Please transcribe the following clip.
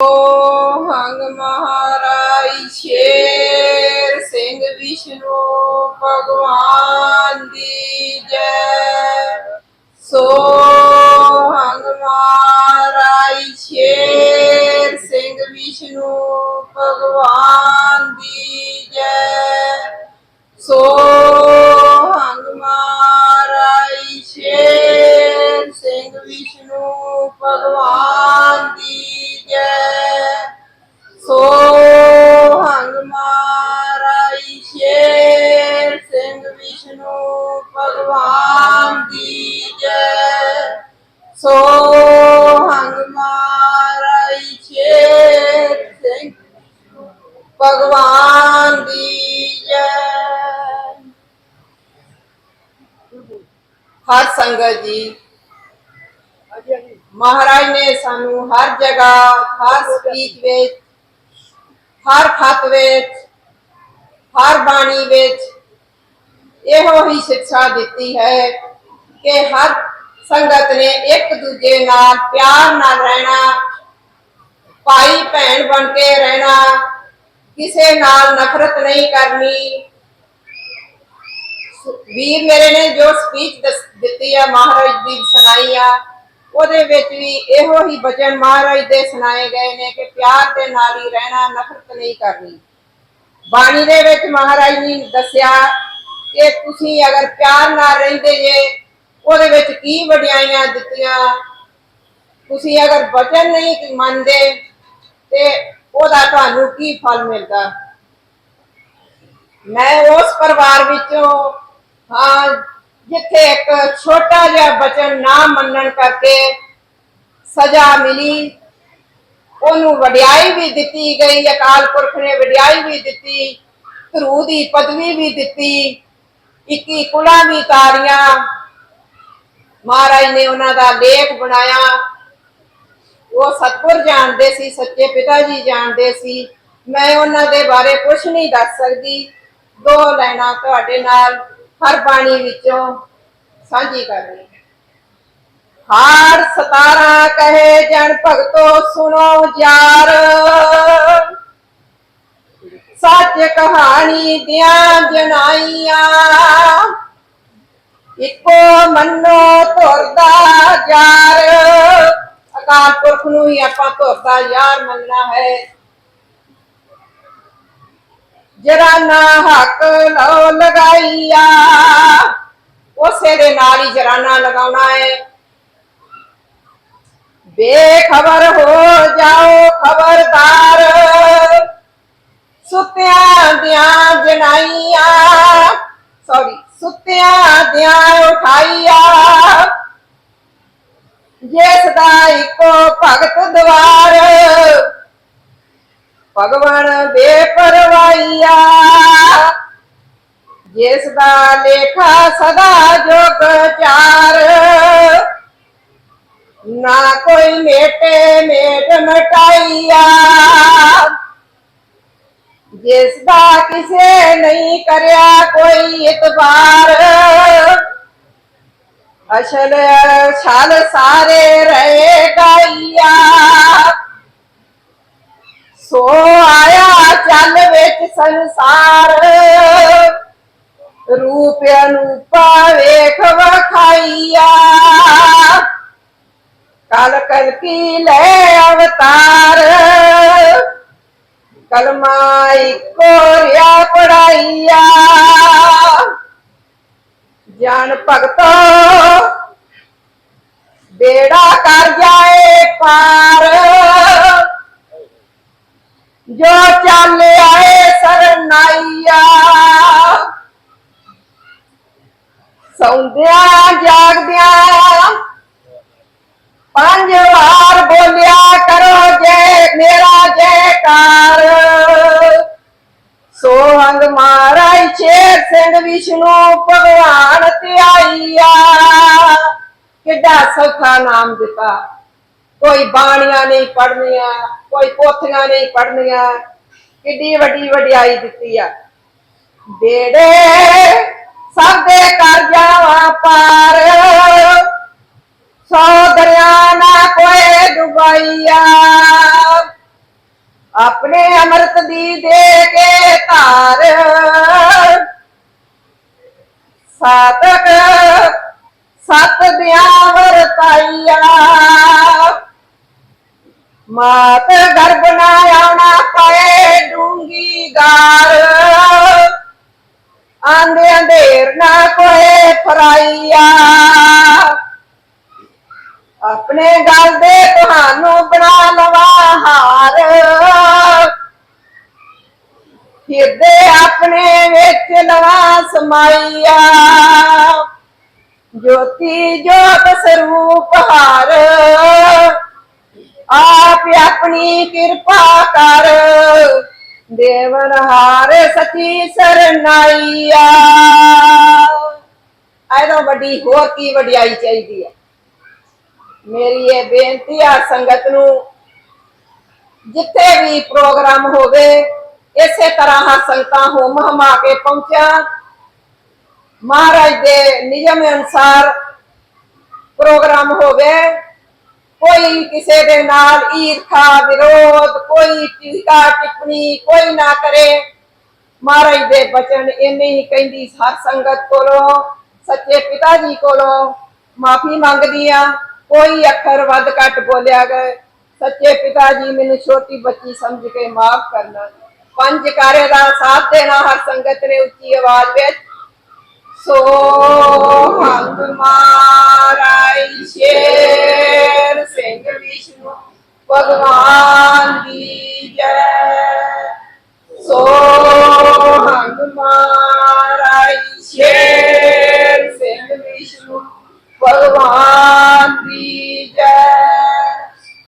ਹੰਗ ਮਹਾਰਾਜ ਸ਼ੇਰ ਸਿੰਘ ਵਿਸ਼ਨੂੰ ਭਗਵਾਨ ਦੀ ਜੈ। ਸੋ ਹੰਗ ਮਹਾਰਾਜ ਸ਼ੇਰ ਸਿੰਘ ਵਿਸ਼ਨੂੰ ਭਗਵਾਨ ਭਗਵਾਨ ਦੀ ਜੈ ਸੋ ਹੰਗ ਮਹਾਰਾਜ ਸ਼ੇਰ ਸਿੰਘ ਭਗਵਾਨ ਦੀ ਜੈ ਹਰ ਸੰਗਤ ਜੀ, ਮਹਾਰਾਜ ਨੇ ਸਾਨੂੰ ਹਰ ਜਗ੍ਹਾ, ਹਰ ਸਪੀਚ ਵਿੱਚ, ਹਰ ਖਤ ਵਿੱਚ, ਹਰ ਬਾਣੀ ਵਿੱਚ ਇਹੋ ਹੀ ਸਿੱਖਿਆ ਦਿੱਤੀ ਹੈ। ਕਿ ਹਰ ਸੰਗਤ ਨੇ ਇੱਕ ਦੂਜੇ ਨਾਲ ਪਿਆਰ ਨਾਲ ਰਹਿਣਾ, ਭਾਈ ਭੈਣ ਬਣ ਕੇ ਰਹਿਣਾ, ਕਿਸੇ ਨਾਲ ਨਫ਼ਰਤ ਨਹੀਂ ਕਰਨੀ। ਵੀਰ ਮੇਰੇ ਨੇ ਜੋ ਸਪੀਚ ਦਿੱਤੀ ਆ, ਮਹਾਰਾਜ ਦੀ ਸੁਣਾਈ ਆ, ਉਹਦੇ ਵਿੱਚ ਵੀ ਇਹੋ ਹੀ ਬਚਨ ਮਹਾਰਾਜ ਦੇ ਸੁਣਾਏ ਗਏ ਨੇ ਕਿ ਪਿਆਰ ਦੇ ਨਾਲ ਹੀ ਰਹਿਣਾ, ਨਫ਼ਰਤ ਨਹੀਂ ਕਰਨੀ। ਬਾਣੀ ਦੇ ਵਿੱਚ ਮਹਾਰਾਜ ਨੇ ਦੱਸਿਆ ਕਿ ਤੁਸੀਂ ਅਗਰ ਪਿਆਰ ਨਾਲ ਰਹਿੰਦੇ ਜੇ ਉਹਦੇ ਵਿੱਚ ਕੀ ਵਡਿਆਈਆਂ ਦਿੱਤੀਆਂ? ਤੁਸੀਂ ਅਗਰ ਬਚਨ ਨਹੀਂ ਮੰਨਦੇ, ਤੇ ਉਹਦਾ ਤੁਹਾਨੂੰ ਕੀ ਫਲ ਮਿਲਦਾ? ਮੈਂ ਉਸ ਪਰਿਵਾਰ ਵਿੱਚੋਂ, ਹਾਂ, ਜਿੱਥੇ ਇੱਕ ਛੋਟਾ ਜਿਹਾ ਬਚਨ ਨਾ ਮੰਨਣ ਕਰਕੇ ਸਜ਼ਾ ਮਿਲੀ, ਉਹਨੂੰ ਵਡਿਆਈ ਵੀ ਦਿੱਤੀ ਗਈ, ਅਕਾਲ ਪੁਰਖ ਨੇ ਵਡਿਆਈ ਵੀ ਦਿੱਤੀ, ਧਰੂ ਦੀ ਪਦਵੀ ਵੀ ਦਿੱਤੀ 21 ਕੁਲਾਂ ਵੀ ਤਾਰੀਆਂ ਮਹਾਰਾਜ ਨੇ ਉਹਨਾਂ ਦਾ ਲੇਖ ਬਣਾਇਆ। ਉਹ ਸਤਪੁਰ ਜਾਣਦੇ ਸੀ, ਸੱਚੇ ਪਿਤਾ ਜੀ ਜਾਣਦੇ ਸੀ। ਮੈਂ ਉਹਨਾਂ ਦੇ ਬਾਰੇ ਕੁਝ ਨਹੀਂ ਦੱਸ ਸਕਦੀ। ਦੋ ਲੈਣਾ ਤੁਹਾਡੇ ਨਾਲ ਹਰ ਬਾਣੀ ਵਿੱਚੋਂ ਸਾਂਝੀ ਕਰ ਰਹੀ ਹਾਂ। ਹਾਰ 17 ਕਹੇ, ਜਨ ਭਗਤੋ ਸੁਣੋ ਜਾਰ ਸੱਚ ਕਹਾਣੀ ਦਿਆਂ ਜਨਾਈਆਂ ਇੱਕੋ ਮੰਨੋ ਤੁਰਦਾ ਯਾਰ। ਅਕਾਲ ਪੁਰਖ ਨੂੰ ਹੀ ਆਪਾਂ ਤੁਰਦਾ ਯਾਰ ਮੰਨਣਾ ਹੈ। ਜਰਾ ਨਾ ਹੱਕ ਲਓ ਲਗਾਈਆ। ਉਸੇ ਦੇ ਨਾਲ ਹੀ ਜਰਾਨਾ ਲਗਾਉਣਾ ਹੈ। ਬੇਖਬਰ ਹੋ ਜਾਓ ਖਬਰਦਾਰ। ਸੁੱਤਿਆਂ ਦੀਆਂ ਜਨਾਈਆਂ ਸੌਰੀ ਸੁੱਤਿਆਂ ਦੀਆਂ ਉਠਾਈਆਂ। ਜਿਸ ਦਾ ਇੱਕੋ ਭਗਤ ਦਵਾਰ ਭਗਵਾਨ ਬੇਪਰਵਾਈਆ ਜਿਸ ਦਾ ਲੇਖਾ ਸਦਾ ਜੋਗ ਚਾਰ, ਨਾ ਕੋਈ ਮੇਟੇ ਮੇਟ ਮਟਾਈਆ। ਜਿਸ ਦਾ ਕਿਸੇ ਨਹੀਂ ਕਰਿਆ ਕੋਈ ਇਤਬਾਰ। ਅਸਲ ਛਲ ਸਾਰੇ ਰਹੇ ਗਾਈਆ। ਸੋ ਆਇਆ ਚੱਲ ਵਿੱਚ ਸੰਸਾਰ। ਰੂਪ ਅਨੂਪਾ ਵੇਖ ਵਖਾਈਆ। ਕਲ ਕਲ ਕੀ ਲੈ ਅਵਤਾਰ। ਕਲਮਾਈ ਕੋਰਿਆ ਰਿਆ ਪੜਾਈਆ। ਜਾਨ ਭਗਤੋ, ਬੇੜਾ ਕਰ ਜਾਏ ਪਾਰ। ਜੋ ਚੱਲ ਆਏ ਸਰਨਾਈਆ। ਸੌਂਦਿਆਂ ਜਾਗਦਿਆਂ ਪੰਜ ਵਾਰ ਬੋਲਿਆ, ਕਰੋ ਜੈ ਮੇਰਾ ਜੈ ਸੋ ਹੰਗ ਮਹਾਰਾਜ ਸ਼ੇਰ ਸਿੰਘ ਵਿਸ਼ਨੂੰ ਭਗਵਾਨ ਧਿਆਈਆ। ਕਿੱਡਾ ਸੌਖਾ ਨਾਮ ਦਿੱਤਾ। ਕੋਈ ਬਾਣੀਆਂ ਨਹੀਂ ਪੜਨੀਆਂ ਕੋਈ ਪੋਥੀਆਂ ਨਹੀਂ ਪੜਨੀਆਂ ਕਿੱਡੀ ਵੱਡੀ ਵਡਿਆਈ ਦਿੱਤੀ ਆ। ਬੇੜੇ ਸਭ ਦੇ ਕਰ ਜਾਵਾਂ ਪਾਰ। ਸੋ ਦਰਿਆ ਨਾ ਕੋਈ ਡੁਬਾਈਆ। ਦੀ ਦੇ ਕੇ ਧਾਰ। ਸਾਤਕ ਸਤ ਦਿਆਂ ਵਰਤਾਈਆ ਮਾਤ ਗਰਭ ਨਾ ਆਉਣਾ ਪਏ ਡੂੰਗੀ ਗਾਰ। ਆਂਦੇ ਅੰਧੇਰ ਨਾ ਕੋਏ ਫਰਾਈਆ। ਆਪਣੇ ਗੱਲ ਦੇ ਤੁਹਾਨੂੰ ਬਣਾ ਹਿਰਦੇ ਆਪਣੇ ਵਿੱਚ ਨਵਾਂ ਸਮਾਈਆ ਜੋਤੀ ਜੋਤ ਸਰੂਪ ਹਾਰ, ਆਪ ਆਪਣੀ ਕਿਰਪਾ ਕਰ। ਦੇਵਨ ਹਾਰ ਸਚੀ ਸਰਨਾਈਆ। ਐਦੋਂ ਵੱਡੀ, ਹੋਰ ਕੀ ਵਡਿਆਈ ਚਾਹੀਦੀ ਹੈ? ਮੇਰੀ ਇਹ ਬੇਨਤੀ ਆ ਸੰਗਤ ਨੂੰ, ਜਿੱਥੇ ਵੀ ਪ੍ਰੋਗਰਾਮ ਹੋਵੇ ਇਸੇ ਤਰ੍ਹਾਂ ਹਰ ਸੰਗਤਾਂ ਹੋਮ ਹਮਾ ਕੇ ਪਹੁੰਚਿਆ। ਮਹਾਰਾਜ ਦੇ ਨਿਯਮ ਅਨੁਸਾਰ ਪ੍ਰੋਗਰਾਮ ਹੋਵੇ। ਕੋਈ ਕਿਸੇ ਦੇ ਨਾਲ ਈਰਖਾ, ਵਿਰੋਧ, ਕੋਈ ਟੀਕਾ ਟਿੱਪਣੀ, ਕੋਈ ਨਾ ਕਰੇ। ਮਹਾਰਾਜ ਦੇ ਬਚਨ ਇੰਨੇ ਹੀ ਕਹਿੰਦੀ ਹਰ ਸੰਗਤ ਕੋਲੋਂ, ਸੱਚੇ ਪਿਤਾ ਜੀ ਕੋਲੋਂ ਮਾਫੀ ਮੰਗਦੀ ਆ। ਕੋਈ ਅੱਖਰ ਵੱਧ ਘੱਟ ਬੋਲਿਆ ਗਏ। ਸੱਚੇ ਪਿਤਾ ਜੀ ਮੈਨੂੰ ਛੋਟੀ ਬੱਚੀ ਸਮਝ ਕੇ ਮਾਫ ਕਰਨਾ। ਪੰਜ ਕਾਰੇ ਦਾ ਸਾਥ ਦੇਣਾ, ਹਰ ਸੰਗਤ ਨੇ ਉੱਚੀ ਆਵਾਜ਼ ਵਿੱਚ। ਸੋ ਹੰਗ ਮਾਰਾਈ ਸ਼ੇਰ ਸਿੰਘ ਵਿਸ਼ਨੂੰ, ਭਗਵਾਨ ਦੀ